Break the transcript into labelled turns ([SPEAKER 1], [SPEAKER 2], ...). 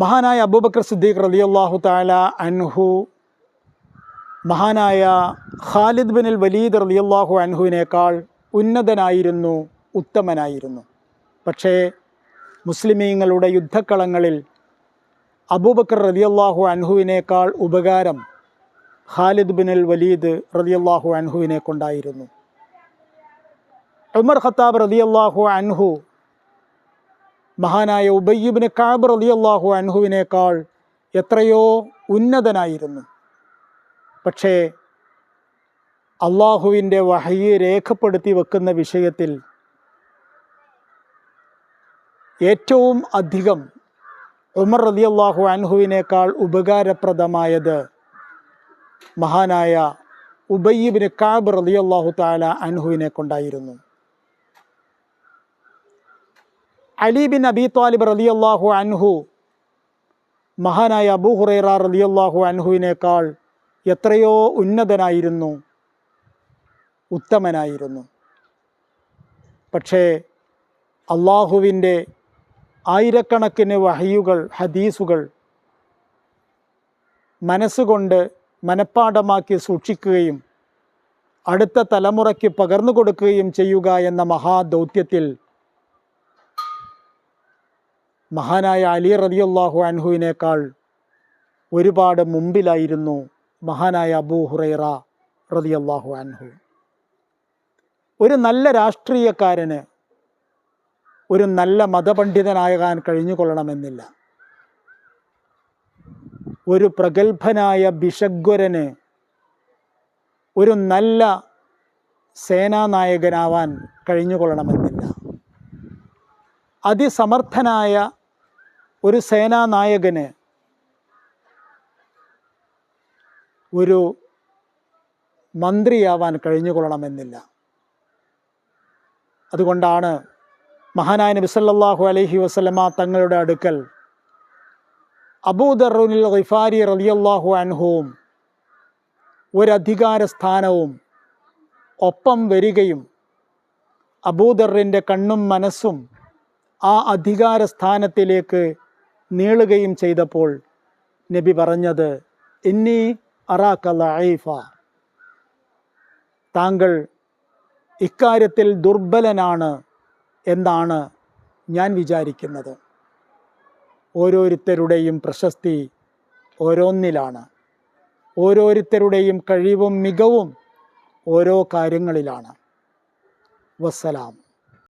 [SPEAKER 1] മഹാനായ അബൂബക്കർ സിദ്ദീഖ് റളിയല്ലാഹു താല അൻഹു മഹാനായ ഖാലിദ് ബിൻ വലീദ് റളിയല്ലാഹു അൻഹുവിനേക്കാൾ ഉന്നതനായിരുന്നു ഉത്തമനായിരുന്നു. പക്ഷേ മുസ്ലിമീങ്ങളുടെ യുദ്ധക്കളങ്ങളിൽ അബൂബക്കർ റളിയല്ലാഹു അൻഹുവിനേക്കാൾ ഉപകാരം ഖാലിദ് ബിൻ വലീദ് റളിയല്ലാഹു അൻഹുവിനെ കൊണ്ടായിരുന്നു ഉമർ ഖത്താബ് റളിയല്ലാഹു അൻഹു മഹാനായ ഉബയ്യുബിന് കാബ് റളിയല്ലാഹു അൻഹുവിനേക്കാൾ എത്രയോ ഉന്നതനായിരുന്നു. പക്ഷേ അള്ളാഹുവിന്റെ വഹയെ രേഖപ്പെടുത്തി വെക്കുന്ന വിഷയത്തിൽ ഏറ്റവും അധികം ഉമർ റളിയല്ലാഹു അൻഹുവിനേക്കാൾ ഉപകാരപ്രദമായത് മഹാനായ ഉബയ്യബിന് കാബ് റളിയല്ലാഹു താല അൻഹുവിനെ കൊണ്ടായിരുന്നു. അലി ബിൻ അബി താലിബ് റളിയല്ലാഹു അൻഹു മഹാനായ അബൂ ഹുറൈറ റളിയല്ലാഹു അൻഹുവിനേക്കാൾ എത്രയോ ഉന്നതനായിരുന്നു ഉത്തമനായിരുന്നു. പക്ഷേ അള്ളാഹുവിന്റെ ആയിരക്കണക്കിന് വഹയുകൾ ഹദീസുകൾ മനസ്സുകൊണ്ട് മനഃപ്പാഠമാക്കി സൂക്ഷിക്കുകയും അടുത്ത തലമുറയ്ക്ക് പകർന്നു കൊടുക്കുകയും ചെയ്യുക എന്ന മഹാദൗത്യത്തിൽ മഹാനായ അലി റതിയല്ലാഹു അൻഹുവിനേക്കാൾ ഒരുപാട് മുമ്പിലായിരുന്നു മഹാനായ അബൂ ഹുറൈറ റതിയല്ലാഹു അൻഹു. ഒരു നല്ല രാഷ്ട്രീയക്കാരന് ഒരു നല്ല മതപണ്ഡിതനാകാൻ കഴിഞ്ഞുകൊള്ളണമെന്നില്ല. ഒരു പ്രഗത്ഭനായ ബിഷഗ്വരന് ഒരു നല്ല സേനാനായകനാവാൻ കഴിഞ്ഞുകൊള്ളണമെന്നില്ല. അതിസമർത്ഥനായ ഒരു സേനാനായകന് ഒരു മന്ത്രിയാവാൻ കഴിഞ്ഞുകൊള്ളണമെന്നില്ല. അതുകൊണ്ടാണ് മഹാനായ നബി സല്ലല്ലാഹു അലൈഹി വസല്ലമ തങ്ങളുടെ അടുക്കൽ അബൂദറുൽ ഖിഫാരി റളിയല്ലാഹു അൻഹുവും ഒരധികാര സ്ഥാനവും ഒപ്പം വരികയും അബൂദറിന്റെ കണ്ണും മനസ്സും ആ അധികാര സ്ഥാനത്തിലേക്ക് നീളുകയും ചെയ്തപ്പോൾ നബി പറഞ്ഞത് ഇന്നി അറാക്കല്ല ഐഫ താങ്കൾ ഇക്കാര്യത്തിൽ ദുർബലനാണ് എന്നാണ് ഞാൻ വിചാരിക്കുന്നത്. ഓരോരുത്തരുടെയും പ്രശസ്തി ഓരോന്നിലാണ്. ഓരോരുത്തരുടെയും കഴിവും മികവും ഓരോ കാര്യങ്ങളിലാണ്. വസ്സലാം.